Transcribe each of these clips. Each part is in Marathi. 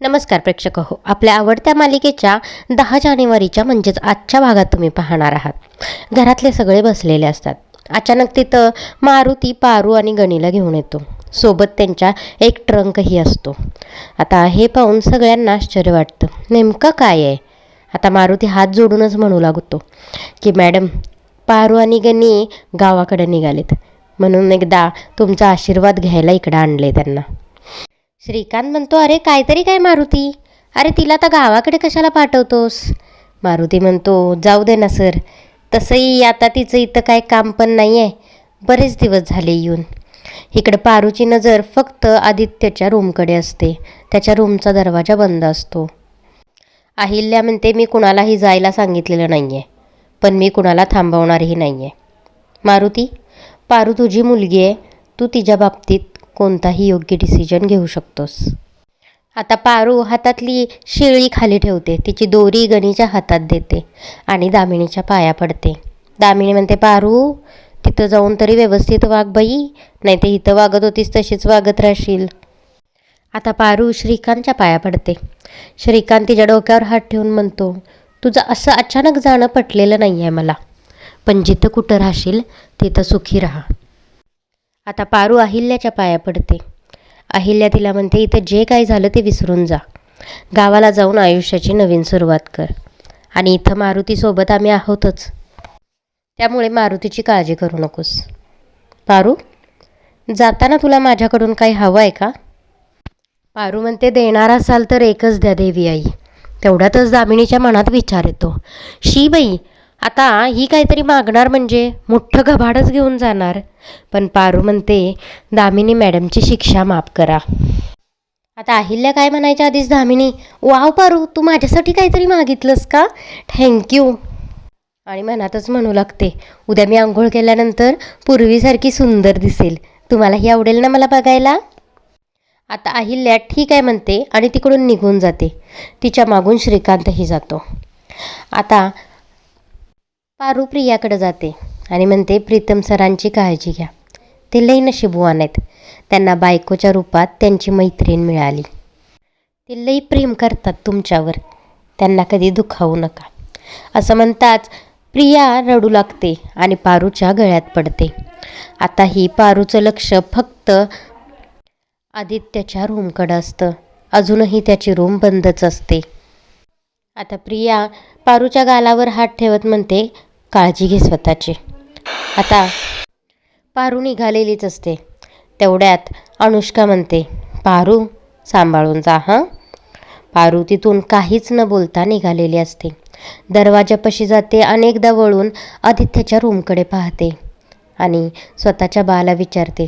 नमस्कार प्रेक्षक हो आपल्या आवडत्या मालिकेच्या दहा जानेवारीच्या म्हणजेच आजच्या भागात तुम्ही पाहणार आहात. घरातले सगळे बसलेले असतात. अचानक तिथं मारुती पारू आणि गणीला घेऊन येतो. सोबत त्यांच्या एक ट्रंकही असतो. आता हे पाहून सगळ्यांना आश्चर्य वाटतं. नेमकं काय आहे? आता मारुती हात जोडूनच म्हणू लागतो की मॅडम पारू आणि गणी गावाकडे निघालेत. म्हणून एकदा तुमचा आशीर्वाद घ्यायला इकडं आणले त्यांना. श्रीकांत म्हणतो अरे काहीतरी काय मारुती? अरे तिला तर गावाकडे कशाला पाठवतोस? मारुती म्हणतो जाऊ दे ना सर. तसंही आता तिचं इथं काय काम पण नाही आहे बरेच दिवस झाले येऊन. इकडं पारूची नजर फक्त आदित्यच्या रूमकडे असते. त्याच्या रूमचा दरवाजा बंद असतो. अहिल्या म्हणते मी कुणालाही जायला सांगितलेलं नाही आहे पण मी कुणाला थांबवणारही नाही आहे मारुती पारू तुझी मुलगी आहे. तू तिच्या बाबतीत कोणताही योग्य डिसिजन घेऊ शकतोस. आता पारू हातातली शिळी खाली ठेवते. तिची दोरी गणीच्या हातात देते आणि दामिनीच्या पाया पडते. दामिनी म्हणते पारू तिथं जाऊन तरी व्यवस्थित वाग बाई नाही ते इथं वागत होतीस तशीच वागत राहशील. आता पारू श्रीकांतच्या पाया पडते. श्रीकांत तिच्या डोक्यावर हात ठेवून म्हणतो तुझं असं अचानक जाणं पटलेलं नाही आहे मला. पण जिथं कुठं राहशील तिथं सुखी राहा. आता पारू अहिल्याच्या पाया पडते. अहिल्या तिला म्हणते इथं जे काही झालं ते विसरून जा. गावाला जाऊन आयुष्याची नवीन सुरुवात कर. आणि इथं मारुतीसोबत आम्ही आहोतच. त्यामुळे मारुतीची काळजी करू नकोस. पारू जाताना तुला माझ्याकडून काही हवं आहे का? पारू म्हणते देणार असाल तर एकच द्या देवी आई. तेवढ्यातच दामिनीच्या मनात विचार येतो. शी बाई आता ही काहीतरी मागणार म्हणजे मोठं घबाडच घेऊन जाणार. पण पारू म्हणते दामिनी मॅडमची शिक्षा माफ करा. आता अहिल्या काय म्हणायच्या आधीच दामिनी वाव पारू तू माझ्यासाठी काहीतरी मागितलंस का? थँक्यू आणि मनातच म्हणू लागते उद्या मी आंघोळ केल्यानंतर पूर्वीसारखी सुंदर दिसेल. तुम्हालाही आवडेल ना मला बघायला? आता अहिल्या ठीक आहे म्हणते आणि तिकडून निघून जाते. तिच्या मागून श्रीकांतही जातो. आता पारू प्रियाकडे जाते आणि म्हणते प्रीतम सरांची काळजी घ्या. ते लई नशिबवान आहेत. त्यांना बायकोच्या रूपात त्यांची मैत्रीण मिळाली. ते लई प्रेम करतात तुमच्यावर. त्यांना कधी दुखावू नका. असं म्हणताच प्रिया रडू लागते आणि पारूच्या गळ्यात पडते. आता ही पारूचं लक्ष फक्त आदित्यच्या रूमकडं असतं. अजूनही त्याची रूम बंदच असते. आता प्रिया पारूच्या गालावर हात ठेवत म्हणते काळजी घे स्वतःची. आता पारू निघालेलीच असते. तेवढ्यात अनुष्का म्हणते पारू सांभाळून जा हां? पारू तिथून काहीच न बोलता निघालेली असते. दरवाजापाशी जाते अनेकदा वळून आदित्यच्या रूमकडे पाहते आणि स्वतःच्या बाला विचारते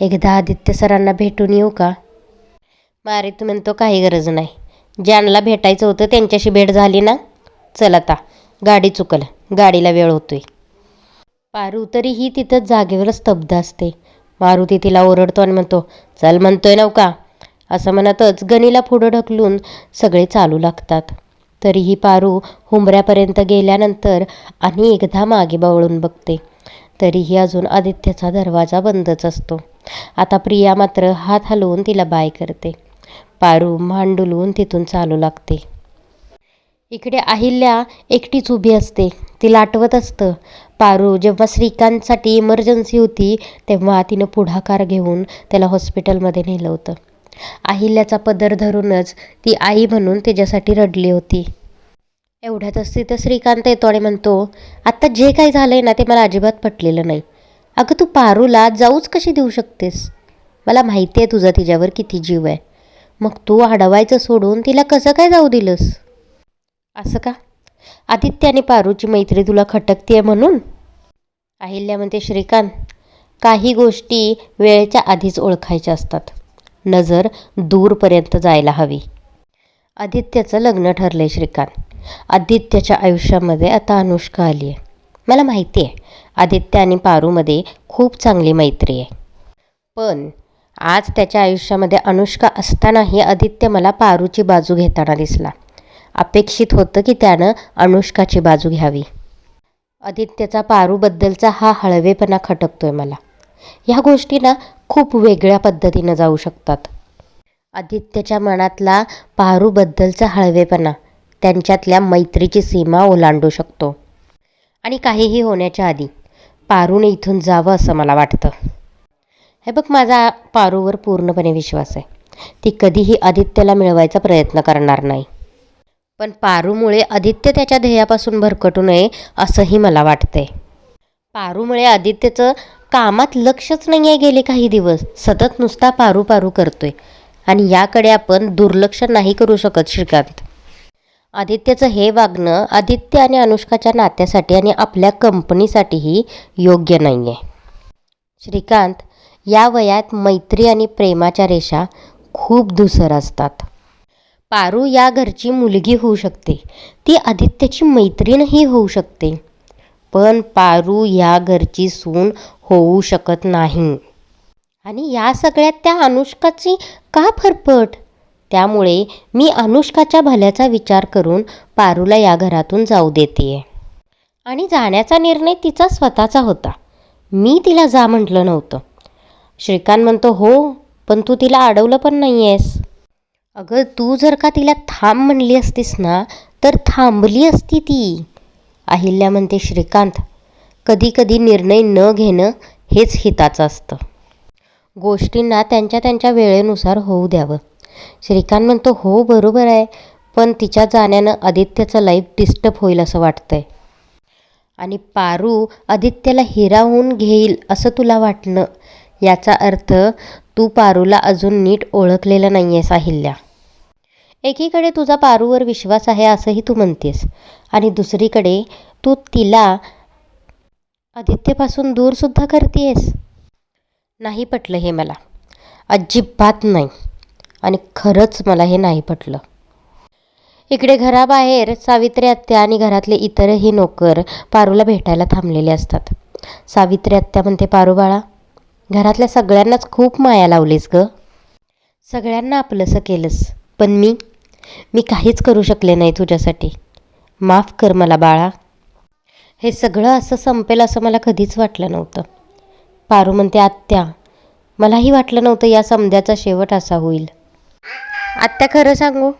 एकदा आदित्य सरांना भेटून येऊ का? मारित म्हणतो काही गरज नाही. ज्यांना भेटायचं होतं त्यांच्याशी भेट झाली ना? चल आता गाडी चुकल. गाडीला वेळ होतोय. पारू तरीही तिथंच जागेवर स्तब्ध असते. मारुती तिला ओरडतो आणि म्हणतो चल म्हणतोय नव्हता असं म्हणतच गणीला पुढं ढकलून सगळे चालू लागतात. तरीही पारू हुंबऱ्यापर्यंत गेल्यानंतर आणि एकदा मागे बवळून बघते. तरीही अजून आदित्यचा दरवाजा बंदच असतो. आता प्रिया मात्र हात हलवून तिला बाय करते. पारू मांडुलून तिथून चालू लागते. इकडे अहिल्या एकटीच उभी असते. तिला आठवत असतं. पारू जेव्हा श्रीकांतसाठी इमर्जन्सी होती तेव्हा तिनं पुढाकार घेऊन त्याला हॉस्पिटलमध्ये नेलं होतं. अहिल्याचा पदर धरूनच ती आई म्हणून त्याच्यासाठी रडली होती. एवढ्यातच तिथं श्रीकांत येतो आणि म्हणतो आत्ता जे काही झालं आहे ना ते मला अजिबात पटलेलं नाही. अगं तू पारूला जाऊच कशी देऊ शकतेस? मला माहिती आहे तुझा तिच्यावर किती जीव आहे. मग तू अडवायचं सोडून तिला कसं काय जाऊ दिलंस? असं का? आदित्य आणि पारूची मैत्री तुला खटकते म्हणून? अहिल्या म्हणते श्रीकांत काही गोष्टी वेळेच्या आधीच ओळखायच्या असतात. नजर दूरपर्यंत जायला हवी. आदित्यचं लग्न ठरलं आहे श्रीकांत. आदित्यच्या आयुष्यामध्ये आता अनुष्का आली आहे मला माहिती आहे आदित्य आणि पारूमध्ये खूप चांगली मैत्री आहे. पण आज त्याच्या आयुष्यामध्ये अनुष्का असतानाही आदित्य मला पारूची बाजू घेताना दिसला. अपेक्षित होतं की त्यानं अनुष्काची बाजू घ्यावी. आदित्यचा पारूबद्दलचा हा हळवेपणा खटकतोय मला. ह्या गोष्टी ना खूप वेगळ्या पद्धतीनं जाऊ शकतात. आदित्यच्या मनातला पारूबद्दलचा हळवेपणा त्यांच्यातल्या मैत्रीची सीमा ओलांडू शकतो. आणि काहीही होण्याच्या आधी पारूने इथून जावं असं मला वाटतं. हे बघ माझा पारूवर पूर्णपणे विश्वास आहे. ती कधीही आदित्यला मिळवायचा प्रयत्न करणार नाही. पण पारूमुळे आदित्य त्याच्या ध्येयापासून भरकटू नये असंही मला वाटतंय. पारूमुळे आदित्यचं कामात लक्षच नाही आहे गेले काही दिवस. सतत नुसता पारू पारू करतोय. आणि याकडे आपण दुर्लक्ष नाही करू शकत श्रीकांत. आदित्यचं हे वागणं आदित्य आणि अनुष्काच्या नात्यासाठी आणि आपल्या कंपनीसाठीही योग्य नाही आहे श्रीकांत या वयात मैत्री आणि प्रेमाच्या रेषा खूप धुसर असतात. पारू या घरची मुलगी होऊ शकते. ती आदित्यची मैत्रीणही होऊ शकते. पण पारू या घरची सून होऊ शकत नाही. आणि या सगळ्यात त्या अनुष्काची का फरफट? त्यामुळे मी अनुष्काच्या भल्याचा विचार करून पारूला या घरातून जाऊ देते. आणि जाण्याचा निर्णय तिचा स्वतःचा होता. मी तिला जा म्हटलं नव्हतं. श्रीकांत म्हणतो हो पण तू तिला अडवलं पण नाही आहेस अगं तू जर का तिला थांब म्हणली असतीस ना तर थांबली असती ती. अहिल्या म्हणते श्रीकांत कधी कधी निर्णय न घेणं हेच हिताचं असतं. गोष्टींना त्यांच्या त्यांच्या वेळेनुसार होऊ द्यावं. श्रीकांत म्हणतो हो बरोबर आहे पण तिच्या जाण्यानं आदित्यचं लाईफ डिस्टर्ब होईल असं वाटतंय. आणि पारू आदित्यला हिरावून घेईल असं तुला वाटणं याचा अर्थ तू पारूला अजून नीट ओळखलेलं नाही आहेस अहिल्या एकीकडे तुझा पारूवर विश्वास आहे असंही तू म्हणतेस आणि दुसरीकडे तू तिला आदित्यपासून दूरसुद्धा करतेस नाही पटलं हे मला. अजिबात नाही. आणि खरंच मला हे नाही पटलं. इकडे घराबाहेर सावित्री आत्या आणि घरातले इतरही नोकर पारूला भेटायला थांबलेले असतात. सावित्री आत्या म्हणते पारू बाळा घरातल्या सगळ्यांनाच खूप माया लावलीस ग. सगळ्यांना आपलंसं केलंस पण मी मी काहीच करू शकले नाही तुझ्यासाठी. माफ कर मला बाळा. हे सगळं असं संपेल असं मला कधीच वाटलं नव्हतं. पारू म्हणते आत्या मलाही वाटलं नव्हतं या समध्याचा शेवट असा होईल. आत्या खरं सांगू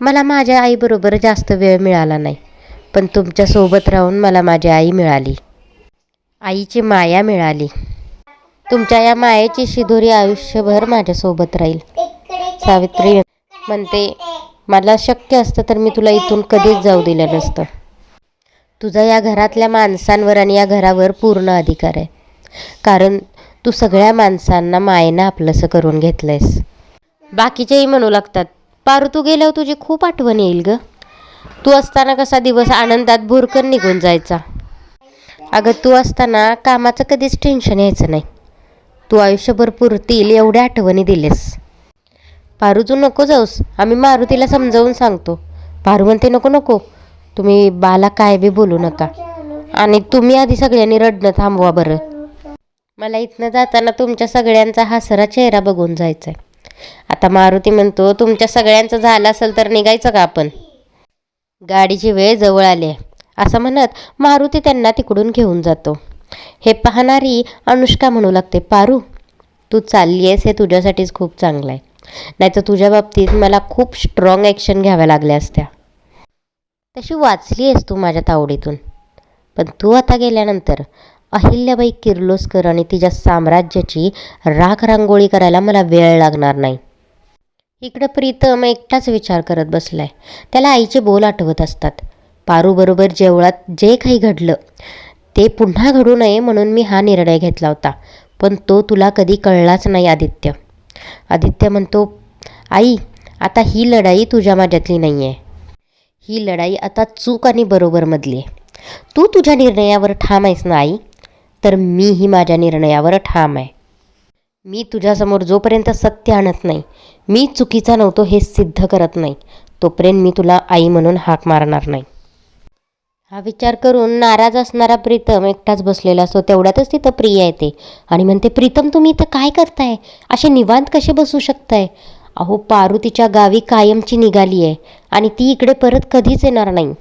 मला माझ्या आईबरोबर जास्त वेळ मिळाला नाही पण तुमच्यासोबत राहून मला माझी आई मिळाली. आईची माया मिळाली. तुमच्या या मायेची शिदोरी आयुष्यभर माझ्यासोबत राहील. सावित्री म्हणते मला शक्य असतं तर मी तुला इथून कधीच जाऊ दिलं नसतं. तुझा या घरातल्या माणसांवर आणि या घरावर पूर्ण अधिकार आहे. कारण तू सगळ्या माणसांना मायेनं आपलंसं करून घेतलंयस. बाकीचेही म्हणू लागतात पारू तू गेल्यावर तुझी खूप आठवण येईल ग. तू असताना कसा दिवस आनंदात भुरकन निघून जायचा. अगं तू असताना कामाचं कधीच टेन्शन यायचं नाही. तू आयुष्यभर पुरतील एवढ्या आठवणी दिलेस. पारू तू नको जाऊस. आम्ही मारुतीला समजावून सांगतो. पारू म्हणते नको नको. तुम्ही बाला काय बी बोलू नका. आणि तुम्ही आधी सगळ्यांनी रडणं थांबवा बरं. मला इथनं जाताना तुमच्या सगळ्यांचा हसरा चेहरा बघून जायचा आहे आता मारुती म्हणतो तुमच्या सगळ्यांचं झालं असेल तर निघायचं का आपण? गाडीची वेळ जवळ आली आहे. असं म्हणत मारुती त्यांना तिकडून घेऊन जातो. हे पाहणारी अनुष्का म्हणू लागते पारू तू चालली आहेस हे तुझ्यासाठीच खूप चांगलं आहे नाहीतर तुझ्या बाबतीत मला खूप स्ट्रॉंग ॲक्शन घ्याव्या लागल्या असत्या. तशी वाचली आहेस तू माझ्या तावडीतून. पण तू आता गेल्यानंतर अहिल्याबाई किर्लोस्कर आणि तिच्या साम्राज्याची राख रांगोळी करायला मला वेळ लागणार नाही. इकडं प्रीतम एकटाच विचार करत बसलाय. त्याला आईचे बोल आठवत असतात. पारूबरोबर जेवळात जे काही घडलं ते पुन्हा घडू नये म्हणून मी हा निर्णय घेतला होता पण तो तुला कधी कळलाच नाही आदित्य. आदित्य म्हणतो आई आता ही लढाई तुझ्या माझ्यातली नाही आहे ही लढाई आता चूक आणि बरोबरमधली आहे. तू तुझ्या निर्णयावर ठाम आहेस ना आई? तर मीही माझ्या निर्णयावर ठाम आहे. मी तुझ्यासमोर जोपर्यंत सत्य आणत नाही मी चुकीचा नव्हतो हे सिद्ध करत नाही. तोपर्यंत मी तुला आई म्हणून हाक मारणार नाही. हा विचार करून नाराज असणारा प्रीतम एकटाच बसलेला असतो. तेवढ्यातच तिथं प्रिया येते. आणि म्हणते प्रीतम तुम्ही इथं काय करताय? असे निवांत कसे बसू शकताय? अहो पारू तिच्या गावी कायमची निघाली आहे आणि ती इकडे परत कधीच येणार नाही.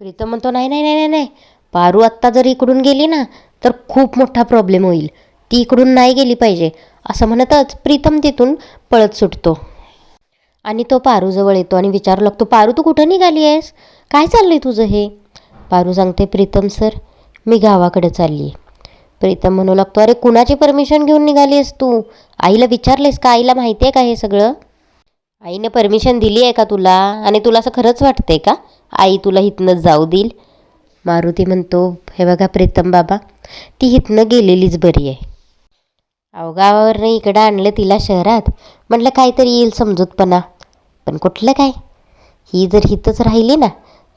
प्रीतम म्हणतो नाही नाही नाही नाही. नाही पारू आत्ता जर इकडून गेली ना तर खूप मोठा प्रॉब्लेम होईल. ती इकडून नाही गेली पाहिजे. असं म्हणतच प्रीतम तिथून पळत सुटतो. आणि तो पारूजवळ येतो आणि विचारू लागतो पारू तू कुठं निघाली आहेस? काय चाललंय तुझं हे? पारू सांगते प्रीतम सर मी गावाकडे चालली. आहे प्रीतम म्हणू लागतो अरे कुणाची परमिशन घेऊन निघाली आहेस तू? आईला विचारलेस का? आईला माहिती आहे का हे सगळं? आईने परमिशन दिली आहे का तुला? आणि तुला असं खरंच वाटतंय का? आई तुला इथनं जाऊ देईल. मारुती म्हणतो हे बघा प्रीतम बाबा ती इथनं गेलेलीच बरी आहे. अहो गावावरनं इकडं आणलं तिला शहरात. म्हटलं काहीतरी येईल समजूतपणा. पण कुठलं काय? ही जर हिथंच राहिली ना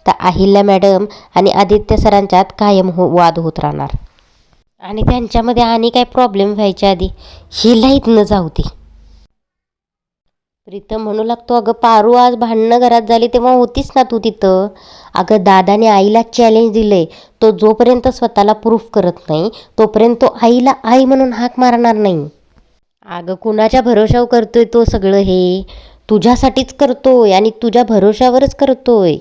तर अहिल्या मॅडम आणि आदित्य सरांच्यात कायम हो वाद होत राहणार. आणि त्यांच्यामध्ये आणि काय प्रॉब्लेम व्हायच्या आधी हिला इथनं जाऊ दे. प्रीतम म्हणू लागतो अगं पारू आज भांडणं घरात झाली तेव्हा होतीस ना तू तिथं? अगं दादाने आईला चॅलेंज दिलंय. तो जोपर्यंत स्वतःला प्रूफ करत नाही तोपर्यंत तो आईला आई म्हणून हाक मारणार नाही. अगं कुणाच्या भरोशावर करतोय तो सगळं हे? तुझ्यासाठीच करतोय आणि तुझ्या भरोशावरच करतोय.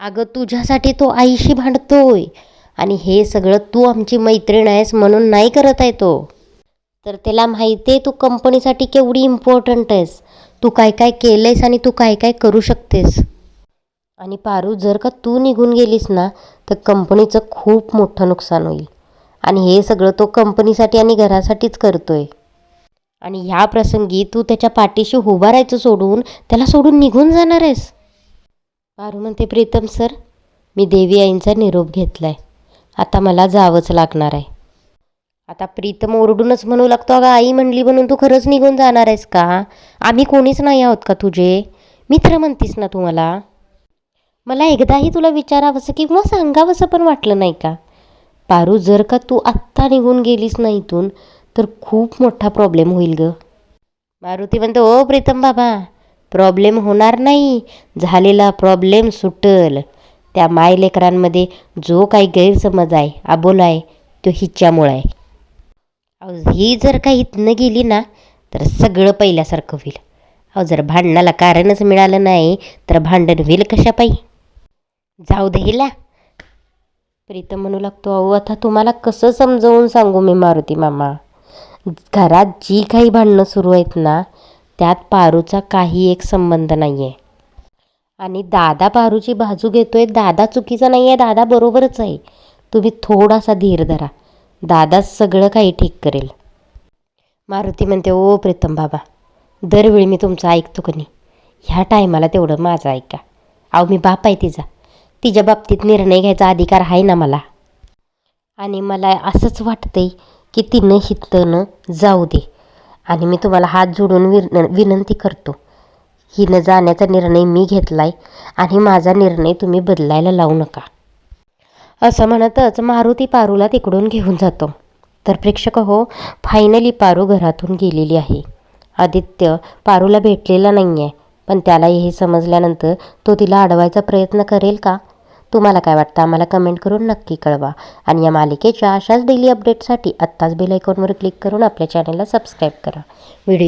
अगं तुझ्यासाठी तो आईशी भांडतोय. आणि हे सगळं तू आमची मैत्रीण आहेस म्हणून नाही करत आहे तो. तर त्याला माहिती आहे तू कंपनीसाठी केवढी इम्पॉर्टंट आहेस. तू काय काय केलंयस आणि तू काय काय करू शकतेस. आणि पारू जर का तू निघून गेलीस ना तर कंपनीचं खूप मोठं नुकसान होईल. आणि हे सगळं तो कंपनीसाठी आणि घरासाठीच करतोय. आणि ह्या प्रसंगी तू त्याच्या पाठीशी उभा राहायचं सोडून त्याला सोडून निघून जाणार आहेस. पारू म्हणते प्रीतम सर मी देवी आईंचा निरोप घेतला आहे आता मला जावंच लागणार आहे. आता प्रीतम ओरडूनच म्हणू लागतो अगं आई म्हणली म्हणून तू खरंच निघून जाणार आहेस का? आम्ही कोणीच नाही आहोत का तुझे? मित्र म्हणतीस ना तू मला? मला एकदाही तुला विचारावंसं किंवा सांगावंसं पण वाटलं नाही का? पारू जर का तू आत्ता निघून गेलीस ना इथून तर खूप मोठा प्रॉब्लेम होईल ग. मारुती म्हणतो हो ओ प्रीतम बाबा प्रॉब्लेम होणार नाही. झालेला प्रॉब्लेम सुटल. त्या मायलेकरांमध्ये जो काही गैरसमज आहे अबोला आहे तो हिच्यामुळं आहे. अहो ही जर का इथनं गेली ना तर सगळं पहिल्यासारखं होईल. अहो जर भांडणाला कारणच मिळालं नाही तर भांडण होईल कशा पाई जाऊ दे हिला. प्रीतम म्हणू लागतो अहो आता तुम्हाला कसं समजवून सांगू मी मारुती मामा? घरात जी काही भांडणं सुरू आहेत ना त्यात पारूचा काही एक संबंध नाही आहे आणि दादा पारूची बाजू घेतोय दादा चुकीचा नाही आहे दादा बरोबरच आहे. तुम्ही थोडासा धीर धरा. दादा सगळं काही ठीक करेल. मारुती म्हणते ओ प्रीतम बाबा दरवेळी मी तुमचं ऐकतो का नाही? ह्या टायमाला तेवढं माझं ऐका. अहो मी बाप आहे तिचा. तिच्या बाबतीत निर्णय घ्यायचा अधिकार आहे ना मला? आणि मला असंच वाटतंय की तिनं हितनं जाऊ दे. आणि मी तुम्हाला हात जोडून विन विनंती करतो. हिनं जाण्याचा निर्णय मी घेतला आहे आणि माझा निर्णय तुम्ही बदलायला लावू नका. असं म्हणतच मारुती पारूला तिकडून घेऊन जातो. तर प्रेक्षक हो फायनली पारू घरातून गेलेली आहे. आदित्य पारूला भेटलेला नाही आहे पण त्याला हे समजल्यानंतर तो तिला अडवायचा प्रयत्न करेल का? तुम्हाला काय वाटतं? आम्हाला कमेंट करून नक्की कळवा. आणि या मालिकेच्या अशाच डेली अपडेटसाठी आत्ताच बेल आयकॉनवर क्लिक करून आपल्या चॅनलला सबस्क्राईब करा. व्हिडिओ